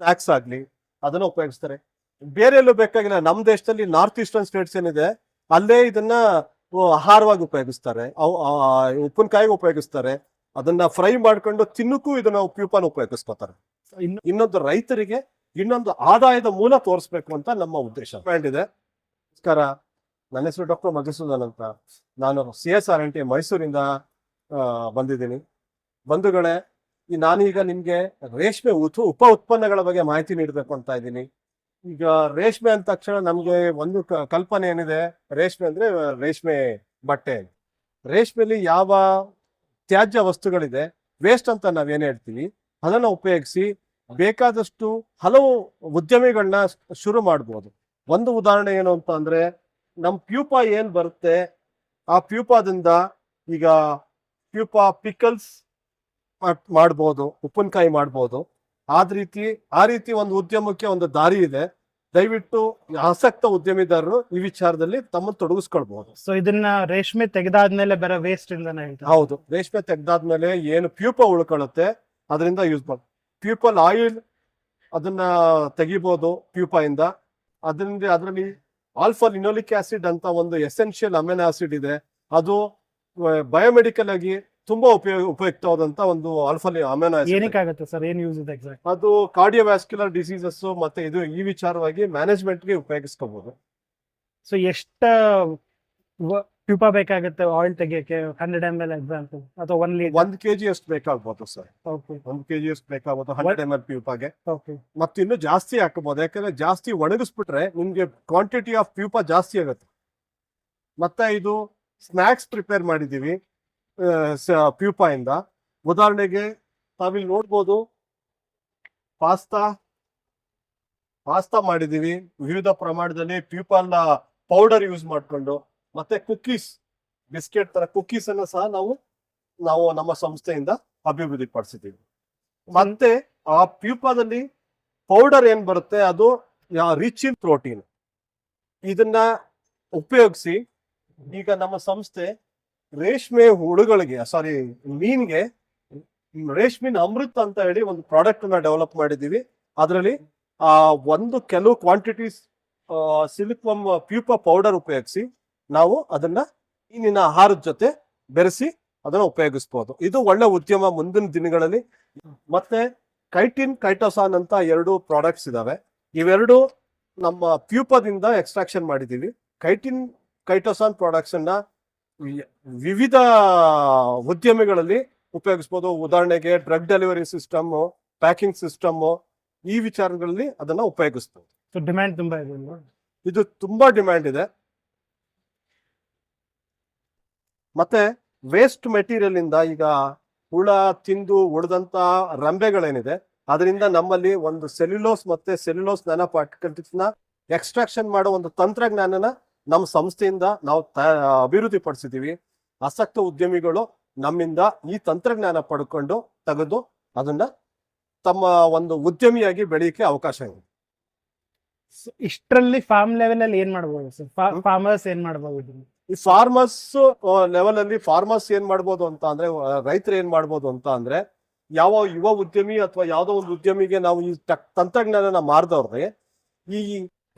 Snacks ಆಗ್ಲಿ ಅದನ್ನ ಉಪಯೋಗಿಸ್ತಾರೆ. ಬೇರೆ ಎಲ್ಲೂ ಬೇಕಾಗಿಲ್ಲ ನಮ್ಮ ದೇಶದಲ್ಲಿ ನಾರ್ತ್ ಈಸ್ಟರ್ನ್ ಸ್ಟೇಟ್ಸ್ ಏನಿದೆ ಅಲ್ಲೇ ಇದನ್ನ ಆಹಾರವಾಗಿ ಉಪಯೋಗಿಸ್ತಾರೆ. ಉಪ್ಪಿನಕಾಯಿಗೆ ಉಪಯೋಗಿಸ್ತಾರೆ. ಅದನ್ನ ಫ್ರೈ ಮಾಡ್ಕೊಂಡು ತಿನ್ನಕ್ಕೂ ಇದನ್ನ ಪ್ಯೂಪನ್ ಉಪಯೋಗಿಸ್ಕೋತಾರೆ. ಇನ್ನು ಇನ್ನೊಂದು ರೈತರಿಗೆ ಇನ್ನೊಂದು ಆದಾಯದ ಮೂಲ ತೋರಿಸ್ಬೇಕು ಅಂತ ನಮ್ಮ ಉದ್ದೇಶ. ಇದೆ. ನಮಸ್ಕಾರ. ನನ್ನ ಹೆಸರು ಡಾಕ್ಟರ್ ಮಧುಸೂದನ್ ಅಂತ. ನಾನು C S R N T ಮೈಸೂರಿಂದ ಬಂದಿದ್ದೀನಿ. ಬಂಧುಗಳೇ ಈ ನಾನೀಗ ನಿಮ್ಗೆ ರೇಷ್ಮೆ ಉತ್- ಉಪ ಉತ್ಪನ್ನಗಳ ಬಗ್ಗೆ ಮಾಹಿತಿ ನೀಡಬೇಕು ಅಂತ ಇದ್ದೀನಿ. ಈಗ ರೇಷ್ಮೆ ಅಂದ ತಕ್ಷಣ ನಮ್ಗೆ ಒಂದು ಕಲ್ಪನೆ ಏನಿದೆ? ರೇಷ್ಮೆ ಅಂದ್ರೆ ರೇಷ್ಮೆ ಬಟ್ಟೆ ರೇಷ್ಮೆಲಿ ಯಾವ ತ್ಯಾಜ್ಯ ವಸ್ತುಗಳಿದೆ? ವೇಸ್ಟ್ ಅಂತ ನಾವೇನು ಹೇಳ್ತೀವಿ? ಅದನ್ನ ಉಪಯೋಗಿಸಿ ಬೇಕಾದಷ್ಟು ಹಲವು ಉದ್ಯಮಿಗಳನ್ನ ಶುರು ಮಾಡ್ಬೋದು. ಒಂದು ಉದಾಹರಣೆ ಏನು ಅಂತ ಅಂದ್ರೆ ನಮ್ಮ ಪ್ಯೂಪ ಏನು ಬರುತ್ತೆ? ಆ ಪ್ಯೂಪಾದಿಂದ ಈಗ ಪ್ಯೂಪಾ ಪಿಕಲ್ಸ್ ಮಾಡ್ಬೋದು ಉಪ್ಪಿನಕಾಯಿ ಮಾಡ್ಬೋದು. ಆದ ರೀತಿ ಆ ರೀತಿ ಒಂದು ಉದ್ಯಮಕ್ಕೆ ಒಂದು ದಾರಿ ಇದೆ. ದಯವಿಟ್ಟು ಆಸಕ್ತ ಉದ್ಯಮಿದಾರರು ಈ ವಿಚಾರದಲ್ಲಿ ತಮ್ಮ ತೊಡಗಿಸ್ಕೊಳ್ಬಹುದು ಸೊ ಇದನ್ನ ರೇಷ್ಮೆ ತೆಗೆದಾದ್ಮೇಲೆ ಬೇರೆ ವೇಸ್ಟ್ ಇಂದ ಹೌದು. ರೇಷ್ಮೆ ತೆಗೆದಾದ್ಮೇಲೆ ಏನು ಪ್ಯೂಪ ಉಳ್ಕೊಳ್ಳುತ್ತೆ ಅದರಿಂದ ಯೂಸ್ ಮಾಡಿ ಪ್ಯೂಪಲ್ ಆಯಿಲ್ ಅದನ್ನ ತೆಗಿಬಹುದು ಪ್ಯೂಪ ಇಂದ. ಅದರಿಂದ ಅದರಲ್ಲಿ ಆಲ್ಫಾ ಲಿನೋಲಿಕ್ ಆಸಿಡ್ ಅಂತ ಒಂದು ಎಸೆನ್ಷಿಯಲ್ ಅಮೆನ್ ಆಸಿಡ್ ಇದೆ. ಅದು ಬಯೋಮೆಡಿಕಲ್ ಆಗಿ ತುಂಬಾ ಉಪಯೋಗ ಉಪಯುಕ್ತವಾದಂತ ಒಂದು ಆಲ್ಫಾ ಅಮೆನೋ ಏನಕ್ಕಾಗತ್ತೆ ಸರ್? ಏನ್ ಯೂಸ್ ಇದೆ ಎಕ್ಸಾಕ್ಟ್ ಅದು ಕಾರ್ಡಿಯೋವ್ಯಾಸ್ಕ್ಯುಲರ್ ಡಿಸೀಸಸ್ ಮತ್ತೆ ಇದು ಈ ವಿಚಾರವಾಗಿ ಮ್ಯಾನೇಜ್ಮೆಂಟ್ಗೆ ಉಪಯೋಗಿಸ್ಕೋಬಹುದು ಸೊ ಎಷ್ಟ ಟ್ಯೂಪ ಬೇಕಾಗುತ್ತೆ ಆಯಿಲ್ ತೆಗಿಯಕ್ಕೆ? ಹಂಡ್ರೆಡ್ ಎಂ ಎಲ್ ಎಕ್ಸಾಂಪಲ್ ಅಥವಾ ಒನ್ ಲೀಟರ್ ಒಂದ್ ಕೆಜಿ ಅಷ್ಟು ಬೇಕಾಗ್ಬೋದು ಸರ್. ಓಕೆ ಒಂದ್ ಕೆಜಿ ಅಷ್ಟು ಬೇಕಾಗ್ಬೋದು ಹಂಡ್ರೆಡ್ ಎಂ ಎಲ್ ಪ್ಯೂಪಾಗೆ ಓಕೆ ಮತ್ತೆ ಇನ್ನು ಜಾಸ್ತಿ ಹಾಕಬಹುದು ಯಾಕಂದ್ರೆ ಜಾಸ್ತಿ ಒಣಗಿಸ್ಬಿಟ್ರೆ ನಿಮ್ಗೆ ಕ್ವಾಂಟಿಟಿ ಆಫ್ ಪ್ಯೂಪ ಜಾಸ್ತಿ ಆಗುತ್ತೆ. ಮತ್ತೆ ಇದು ಸ್ನಾಕ್ಸ್ ಪ್ರಿಪೇರ್ ಮಾಡಿದೀವಿ. ಪ್ಯೂಪಾ ಇಂದ ಉದಾಹರಣೆಗೆ ತಾವಿಲ್ಲಿ ನೋಡ್ಬೋದು ಪಾಸ್ತಾ ಪಾಸ್ತಾ ಮಾಡಿದೀವಿ ವಿವಿಧ ಪ್ರಮಾಣದಲ್ಲಿ ಪ್ಯೂಪಲ್ ಪೌಡರ್ ಯೂಸ್ ಮಾಡ್ಕೊಂಡು ಮತ್ತೆ ಕುಕ್ಕೀಸ್ ಬಿಸ್ಕೆಟ್ ತರ ಕುಕ್ಕೀಸ್ ಅನ್ನ ಸಹ ನಾವು ನಾವು ನಮ್ಮ ಸಂಸ್ಥೆಯಿಂದ ಅಭಿವೃದ್ಧಿ ಪಡಿಸಿದ್ದೀವಿ ಮತ್ತೆ ಆ ಪ್ಯೂಪಾದಲ್ಲಿ ಪೌಡರ್ ಏನ್ ಬರುತ್ತೆ? ಅದು ರಿಚ್ ಇನ್ ಪ್ರೋಟೀನ್. ಇದನ್ನ ಉಪಯೋಗಿಸಿ ಈಗ ನಮ್ಮ ಸಂಸ್ಥೆ ರೇಷ್ಮೆ ಹುಳುಗಳಿಗೆ ಸಾರಿ ಮೀನ್ಗೆ, ರೇಷ್ಮಿನ ಅಮೃತ ಅಂತ ಹೇಳಿ ಒಂದು ಪ್ರಾಡಕ್ಟ್ನ ಡೆವಲಪ್ ಮಾಡಿದೀವಿ ಅದರಲ್ಲಿ, ಆ, ಒಂದು ಕೆಲವು ಕ್ವಾಂಟಿಟೀಸ್ ಸಿಲಿಕ್ವಮ್ ಪ್ಯೂಪ ಪೌಡರ್ ಉಪಯೋಗಿಸಿ ನಾವು ಅದನ್ನ ಮೀನಿನ ಆಹಾರದ ಜೊತೆ ಬೆರೆಸಿ ಅದನ್ನ ಉಪಯೋಗಿಸ್ಬೋದು. ಇದು ಒಳ್ಳೆ ಉದ್ಯಮ ಮುಂದಿನ ದಿನಗಳಲ್ಲಿ. ಮತ್ತೆ ಕೈಟಿನ್, ಕೈಟೋಸಾನ್ ಅಂತ ಎರಡು ಪ್ರಾಡಕ್ಟ್ಸ್ ಇದಾವೆ. ಇವೆರಡು ನಮ್ಮ ಪ್ಯೂಪದಿಂದ ಎಕ್ಸ್ಟ್ರಾಕ್ಷನ್ ಮಾಡಿದೀವಿ ಕೈಟಿನ್, ಕೈಟೋಸಾನ್ ಪ್ರಾಡಕ್ಟ್ಸ್ ಅನ್ನ ವಿವಿಧ ಉದ್ಯಮಿಗಳಲ್ಲಿ ಉಪಯೋಗಿಸ್ಬೋದು. ಉದಾಹರಣೆಗೆ drug delivery system packing system ಈ ವಿಚಾರಗಳಲ್ಲಿ ಅದನ್ನ ಉಪಯೋಗಿಸ್ಬೋದು. ಡಿಮ್ಯಾಂಡ್ ತುಂಬಾ ಇದೆ ಅಲ್ವಾ? ಇದು ತುಂಬಾ ಡಿಮ್ಯಾಂಡ್ ಇದೆ. ಮತ್ತೆ ವೇಸ್ಟ್ ಮೆಟೀರಿಯಲ್ ಇಂದ ಈಗ ಹುಳ ತಿಂದು ಉಳಿದಂತ ರಂಬೆಗಳೇನಿದೆ ಅದರಿಂದ ನಮ್ಮಲ್ಲಿ ಒಂದು ಸೆಲ್ಯುಲೋಸ್ ಮತ್ತೆ ಸೆಲ್ಯುಲೋಸ್ ನ್ಯಾನೋ ಪಾರ್ಟಿಕಲ್ಸ್ನ ಎಕ್ಸ್ಟ್ರಾಕ್ಷನ್ ಮಾಡೋ ಒಂದು ತಂತ್ರಜ್ಞಾನನ ನಮ್ಮ ಸಂಸ್ಥೆಯಿಂದ ನಾವು ತ- ಅಭಿವೃದ್ಧಿ ಪಡಿಸಿದೀವಿ ಆಸಕ್ತ ಉದ್ಯಮಿಗಳು ನಮ್ಮಿಂದ ಈ ತಂತ್ರಜ್ಞಾನ ಪಡ್ಕೊಂಡು ತೆಗೆದು ಅದನ್ನ ತಮ್ಮ ಒಂದು ಉದ್ಯಮಿಯಾಗಿ ಬೆಳೆಯಕ್ಕೆ ಅವಕಾಶ ಇದೆ. ಇಷ್ಟರಲ್ಲಿ ಫಾರ್ಮ್ ಲೆವೆಲ್ ಅಲ್ಲಿ ಏನ್ ಮಾಡ್ಬೋದು ಸರ್? ಫಾರ್ಮರ್ಸ್ ಏನ್ ಮಾಡ್ಬೋದು? ಈ ಫಾರ್ಮರ್ಸ್ ಲೆವೆಲ್ ಅಲ್ಲಿ ಫಾರ್ಮರ್ಸ್ ಏನ್ ಮಾಡ್ಬೋದು ಅಂತ ಅಂದ್ರೆ ರೈತರು ಏನ್ ಮಾಡ್ಬೋದು ಅಂತ ಅಂದ್ರೆ ಯಾವ ಯುವ ಉದ್ಯಮಿ ಅಥವಾ ಯಾವ್ದೋ ಒಂದು ಉದ್ಯಮಿಗೆ ನಾವು ಈ ತಂತ್ರಜ್ಞಾನ ತಂತ್ರಜ್ಞಾನನ ಮಾರ್ದವ್ರೆ ಈ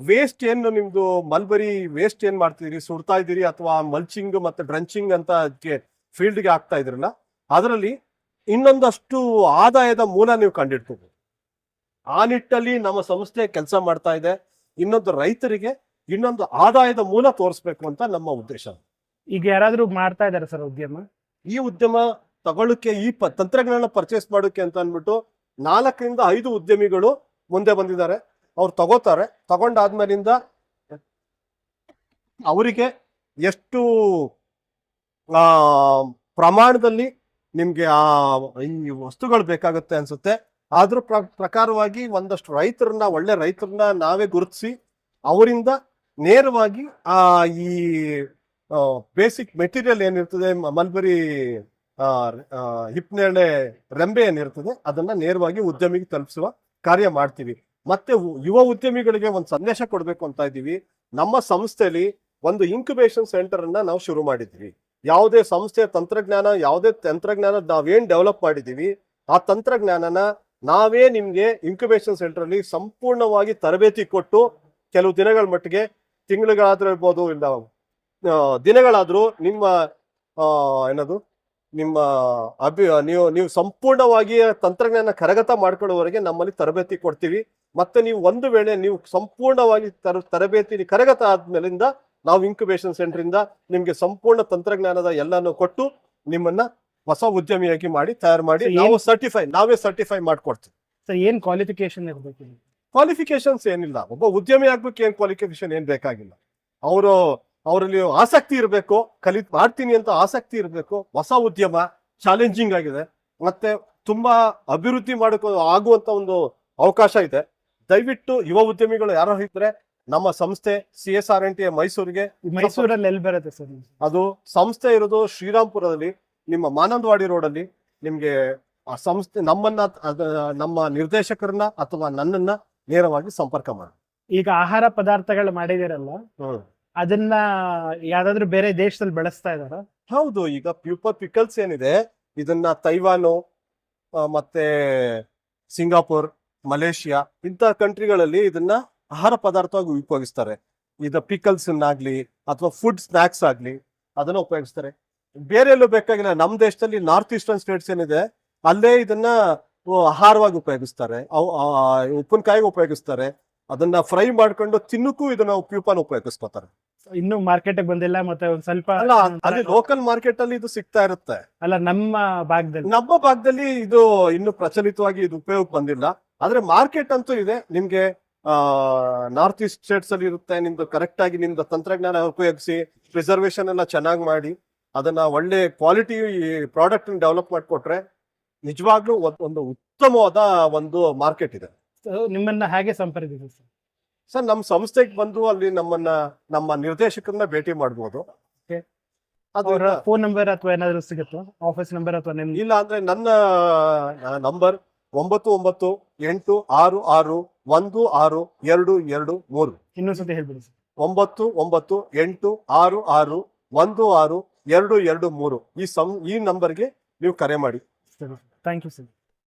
ವೇಸ್ಟ್ ಏನು ನಿಮ್ದು ಮಲ್ಬರಿ ವೇಸ್ಟ್ ಏನ್ ಮಾಡ್ತಿದ್ದೀರಿ ಸುಡ್ತಾ ಇದ್ದೀರಿ ಅಥವಾ ಮಲ್ಚಿಂಗ್ ಮತ್ತೆ ಡ್ರಂಚಿಂಗ್ ಅಂತ ಅದಕ್ಕೆ ಫೀಲ್ಡ್ಗೆ ಹಾಕ್ತಾ ಇದ್ರಲ್ಲ ಅದರಲ್ಲಿ ಇನ್ನೊಂದಷ್ಟು ಆದಾಯದ ಮೂಲ ನೀವು ಕಂಡಿಡ್ಕೋಬಹುದು ಆ ನಿಟ್ಟಲ್ಲಿ ನಮ್ಮ ಸಂಸ್ಥೆ ಕೆಲಸ ಮಾಡ್ತಾ ಇದೆ. ಇನ್ನೊಂದು ರೈತರಿಗೆ ಇನ್ನೊಂದು ಆದಾಯದ ಮೂಲ ತೋರಿಸ್ಬೇಕು ಅಂತ ನಮ್ಮ ಉದ್ದೇಶ. ಈಗ ಯಾರಾದ್ರೂ ಮಾಡ್ತಾ ಇದಾರೆ ಸರ್ ಉದ್ಯಮ? ಈ ಉದ್ಯಮ ತಗೊಳ್ಳಕ್ಕೆ ಈ ಪ ತಂತ್ರಜ್ಞಾನ ಪರ್ಚೇಸ್ ಮಾಡೋಕೆ ಅಂತ ಅಂದ್ಬಿಟ್ಟು ನಾಲ್ಕರಿಂದ ಐದು ಉದ್ಯಮಿಗಳು ಮುಂದೆ ಬಂದಿದ್ದಾರೆ. ಅವ್ರು ತಗೋತಾರೆ. ತಗೊಂಡಾದ್ಮೇಲಿಂದ ಅವರಿಗೆ ಎಷ್ಟು ಪ್ರಮಾಣದಲ್ಲಿ ನಿಮ್ಗೆ ಆ, ಈ ವಸ್ತುಗಳು ಬೇಕಾಗುತ್ತೆ ಅನ್ಸುತ್ತೆ. ಪ್ರ- ಪ್ರಕಾರವಾಗಿ ಒಂದಷ್ಟು ರೈತರನ್ನ, ಒಳ್ಳೆ ರೈತರನ್ನ ನಾವೇ ಗುರುತಿಸಿ ಅವರಿಂದ ನೇರವಾಗಿ ಆ, ಈ ಬೇಸಿಕ್ ಮೆಟೀರಿಯಲ್ ಏನಿರ್ತದೆ ಮಲ್ಬರಿ ಹಿಪ್ನೇಳೆ ರೆಂಬೆ ಏನಿರ್ತದೆ, ಅದನ್ನ ನೇರವಾಗಿ ಉದ್ಯಮಿಗೆ ತಲುಪಿಸುವ ಕಾರ್ಯ ಮಾಡ್ತೀವಿ. ಮತ್ತೆ ಯುವ ಉದ್ಯಮಿಗಳಿಗೆ ಒಂದು ಸಂದೇಶ ಕೊಡಬೇಕು ಅಂತ ಇದ್ದೀವಿ. ನಮ್ಮ ಸಂಸ್ಥೆಯಲ್ಲಿ ಒಂದು ಇನ್ಕ್ಯುಬೇಷನ್ ಸೆಂಟರ್ ಅನ್ನ ನಾವು ಶುರು ಮಾಡಿದ್ವಿ. ಯಾವುದೇ ಸಂಸ್ಥೆಯ ತಂತ್ರಜ್ಞಾನ, ಯಾವುದೇ ತಂತ್ರಜ್ಞಾನ ನಾವೇನ್ ಡೆವಲಪ್ ಮಾಡಿದೀವಿ ಆ ತಂತ್ರಜ್ಞಾನನ ನಾವೇ ನಿಮ್ಗೆ ಇನ್ಕ್ಯುಬೇಷನ್ ಸೆಂಟರ್ ಅಲ್ಲಿ ಸಂಪೂರ್ಣವಾಗಿ ತರಬೇತಿ ಕೊಟ್ಟು ಕೆಲವು ದಿನಗಳ ಮಟ್ಟಿಗೆ, ತಿಂಗಳುಗಳಾದ್ರೂ ಇರ್ಬೋದು ಇಲ್ಲ ದಿನಗಳಾದರೂ ದಿನಗಳಾದ್ರೂ ನಿಮ್ಮ ಏನದು, ನಿಮ್ಮ ಅಭಿ, ನೀವು ನೀವು ಸಂಪೂರ್ಣವಾಗಿ ತಂತ್ರಜ್ಞಾನ ಕರಗತ ಮಾಡ್ಕೊಳ್ಳೋವರೆಗೆ ನಮ್ಮಲ್ಲಿ ತರಬೇತಿ ಕೊಡ್ತೀವಿ. ಮತ್ತೆ ನೀವು ಒಂದು ವೇಳೆ ನೀವು ಸಂಪೂರ್ಣವಾಗಿ ತರ ತರಬೇತಿ ಕರಗತ ಆದ್ಮೇಲಿಂದ ನಾವು ಇನ್ಕ್ಯುಬೇಷನ್ ಸೆಂಟರ್ ಇಂದ ನಿಮ್ಗೆ ಸಂಪೂರ್ಣ ತಂತ್ರಜ್ಞಾನದ ಎಲ್ಲಾನು ಕೊಟ್ಟು ನಿಮ್ಮನ್ನ ಹೊಸ ಉದ್ಯಮಿಯಾಗಿ ಮಾಡಿ ತಯಾರು ಮಾಡಿ ನಾವು ಸರ್ಟಿಫೈ ನಾವೇ ಸರ್ಟಿಫೈ ಮಾಡ್ಕೊಡ್ತೀವಿ. ಸರ್ ಏನ್ ಕ್ವಾಲಿಫಿಕೇಶನ್ ಇರಬೇಕು? ಕ್ವಾಲಿಫಿಕೇಶನ್ಸ್ ಏನಿಲ್ಲ. ಒಬ್ಬ ಉದ್ಯಮಿ ಆಗ್ಬೇಕು ಏನ್ ಕ್ವಾಲಿಫಿಕೇಶನ್ ಏನ್ ಬೇಕಾಗಿಲ್ಲ. ಅವರು ಅವರಲ್ಲಿ ಆಸಕ್ತಿ ಇರಬೇಕು ಕಲಿ ಮಾಡ್ತೀನಿ ಅಂತ ಆಸಕ್ತಿ ಇರಬೇಕು ಹೊಸ ಉದ್ಯಮ ಚಾಲೆಂಜಿಂಗ್ ಆಗಿದೆ. ಮತ್ತೆ ತುಂಬಾ ಅಭಿವೃದ್ಧಿ ಮಾಡಕ್ಕೆ ಆಗುವಂತ ಒಂದು ಅವಕಾಶ ಇದೆ. ದಯವಿಟ್ಟು ಯುವ ಉದ್ಯಮಿಗಳು ಯಾರೋ ಇದ್ರೆ ನಮ್ಮ ಸಂಸ್ಥೆ C S R N T ಮೈಸೂರಿಗೆ ಮೈಸೂರಲ್ಲಿ ಎಲ್ಲಿ ಬರುತ್ತೆ ಸರ್? ಅದು ಸಂಸ್ಥೆ ಇರೋದು ಶ್ರೀರಾಮ್ಪುರದಲ್ಲಿ ನಿಮ್ಮ ಮಾನಂದವಾಡಿ ರೋಡ್ ಅಲ್ಲಿ ನಿಮ್ಗೆ ಆ ಸಂಸ್ಥೆ ನಮ್ಮನ್ನ ನಮ್ಮ ನಿರ್ದೇಶಕರನ್ನ ಅಥವಾ ನನ್ನನ್ನ ನೇರವಾಗಿ ಸಂಪರ್ಕ ಮಾಡಿ. ಈಗ ಆಹಾರ ಪದಾರ್ಥಗಳು ಮಾಡಿದಿರಲ್ಲ ಅದನ್ನ ಯಾವ್ದಾದ್ರು ಬೇರೆ ದೇಶದಲ್ಲಿ ಬೆಳೆಸ್ತಾ ಇದಾರ ಹೌದು ಈಗ ಪ್ಯೂಪರ್ ಪಿಕಲ್ಸ್ ಏನಿದೆ ಇದನ್ನ ತೈವಾನು ಮತ್ತೆ ಸಿಂಗಾಪುರ್ ಮಲೇಷಿಯಾ ಇಂತಹ ಕಂಟ್ರಿಗಳಲ್ಲಿ ಇದನ್ನ ಆಹಾರ ಪದಾರ್ಥವಾಗಿ ಉಪಯೋಗಿಸ್ತಾರೆ. ಇದ ಪಿಕಲ್ಸ್ ಆಗ್ಲಿ ಅಥವಾ ಫುಡ್ ಸ್ನಾಕ್ಸ್ ಆಗ್ಲಿ ಅದನ್ನ ಉಪಯೋಗಿಸ್ತಾರೆ. ಬೇರೆ ಎಲ್ಲೂ ಬೇಕಾಗಿಲ್ಲ ನಮ್ಮ ದೇಶದಲ್ಲಿ ನಾರ್ತ್ ಈಸ್ಟರ್ನ್ ಸ್ಟೇಟ್ಸ್ ಏನಿದೆ ಅಲ್ಲೇ ಇದನ್ನ ಆಹಾರವಾಗಿ ಉಪಯೋಗಿಸ್ತಾರೆ. ಉಪ್ಪಿನಕಾಯಿಗೆ ಉಪಯೋಗಿಸ್ತಾರೆ. ಅದನ್ನ ಫ್ರೈ ಮಾಡ್ಕೊಂಡು ತಿನ್ನಕ್ಕೂ ಇದನ್ನ ಉಪಯೋಗ ಉಪಯೋಗಿಸ್ಕೊತಾರೆ. ಇನ್ನು ಮಾರ್ಕೆಟ್ ಬಂದಿಲ್ಲ ಮತ್ತೆ ಒಂದ್ ಸ್ವಲ್ಪ ಅಲ್ಲ ಅಲ್ಲಿ ಲೋಕಲ್ ಮಾರ್ಕೆಟ್ ಅಲ್ಲಿ ಇದು ಸಿಗ್ತಾ ಇರುತ್ತೆ. ಅಲ್ಲ ನಮ್ಮ ಭಾಗದಲ್ಲಿ. ನಮ್ಮ ಭಾಗದಲ್ಲಿ ಇದು ಇನ್ನು ಪ್ರಚಲಿತವಾಗಿ ಇದು ಉಪಯೋಗ ಬಂದಿಲ್ಲ. ಆದ್ರೆ ಮಾರ್ಕೆಟ್ ಅಂತೂ ಇದೆ. ನಿಮ್ಗೆ ನಾರ್ತ್ ಈಸ್ಟ್ ಸ್ಟೇಟ್ಸ್ ಅಲ್ಲಿ ಇರುತ್ತೆ ನಿಮ್ದು ಕರೆಕ್ಟ್ ಆಗಿ ನಿಮ್ದು ತಂತ್ರಜ್ಞಾನ ಉಪಯೋಗಿಸಿ ಪ್ರಿಸರ್ವೇಶನ್ ಎಲ್ಲ ಚೆನ್ನಾಗಿ ಮಾಡಿ ಅದನ್ನ ಒಳ್ಳೆ ಕ್ವಾಲಿಟಿ ಪ್ರಾಡಕ್ಟ್ ಡೆವಲಪ್ ಮಾಡಿಕೊಟ್ರೆ ನಿಜವಾಗ್ಲೂ ಒಂದ್- ಉತ್ತಮವಾದ ಒಂದು ಮಾರ್ಕೆಟ್ ಇದೆ. ನಿಮ್ಮನ್ನ ಹಾಗೆ ಸಂಪರ್ಕಿಸಿದೆ ಸರ್. ಸರ್ ನಮ್ಮ ಸಂಸ್ಥೆಗೆ ಬಂದು ಅಲ್ಲಿ ನಮ್ಮನ್ನ ನಮ್ಮ ನಿರ್ದೇಶಕರನ್ನ ಭೇಟಿ ಮಾಡಬಹುದು ಅವರ ಫೋನ್ ನಂಬರ್ ಅಥವಾ ಏನಾದರೂ ಸಿಗುತ್ತಾ? ಆಫೀಸ್ ನಂಬರ್ ಅಥವಾ ಇಲ್ಲ ಅಂದ್ರೆ ನನ್ನ ನಂಬರ್ ಒಂಬತ್ತು ಒಂಬತ್ತು ಎಂಟು ಆರು ಆರು ಒಂದು ಆರು ಎರಡು ಎರಡು ಮೂರು. ಇನ್ನೊಂದ್ಸತಿ ಹೇಳ್ಬಿಡಿ ಸರ್. ಒಂಬತ್ತು ಒಂಬತ್ತು ಎಂಟು ಆರು ಆರು ಒಂದು ಆರು ಎರಡು ಎರಡು ಮೂರು. ಈ ಸಂ ಈ ನಂಬರ್ಗೆ ನೀವು ಕರೆ ಮಾಡಿ. ಸರಿ. Thank you sir